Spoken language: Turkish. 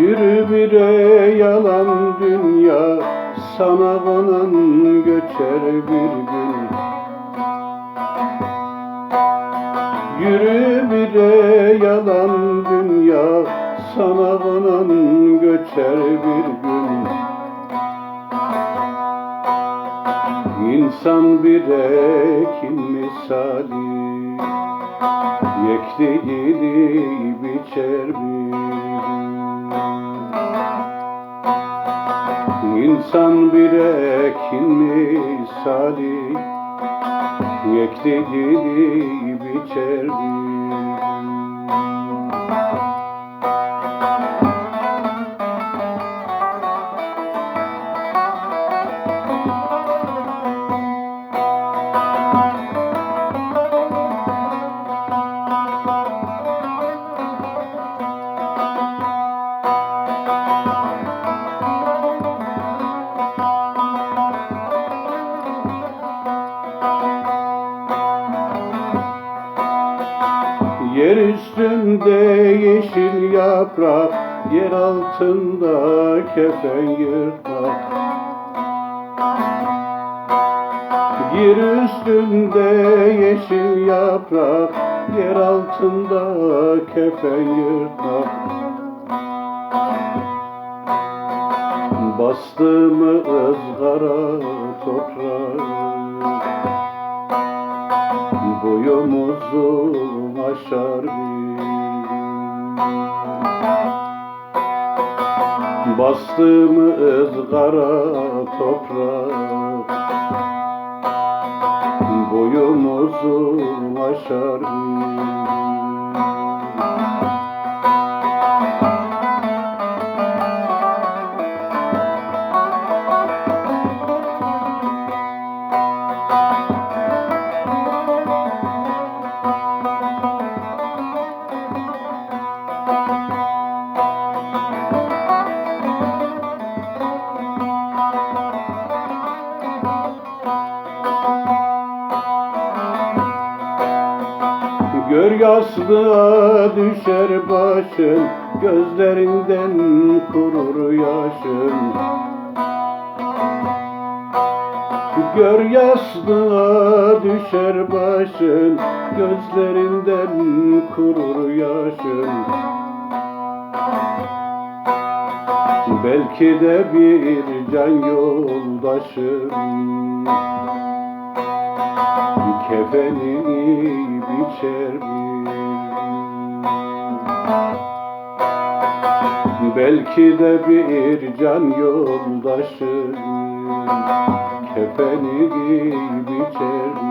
Yürü bire yalan dünya Sana banan göçer bir gün. Yürü bire yalan dünya Sana banan göçer bir gün. İnsan bir ekin misali Yek biçer bir İnsan bir ekin misali Yek değil biçer Yer üstünde yeşil yaprak Yer altında kefen yırtmak Yer üstünde yeşil yaprak Yer altında kefen yırtmak Bastığımı ızgara toprak Boyumuzu aşar bir. Bastığımı ızgara toprak. Boyumuzu aşar bir Gör yastığa düşer başın Gözlerinden kurur yaşın. Gör yastığa düşer başın Gözlerinden kurur yaşın. Belki de bir can yoldaşın Kefenini biçer bir Belki de bir can yoldaşın Kefenini biçer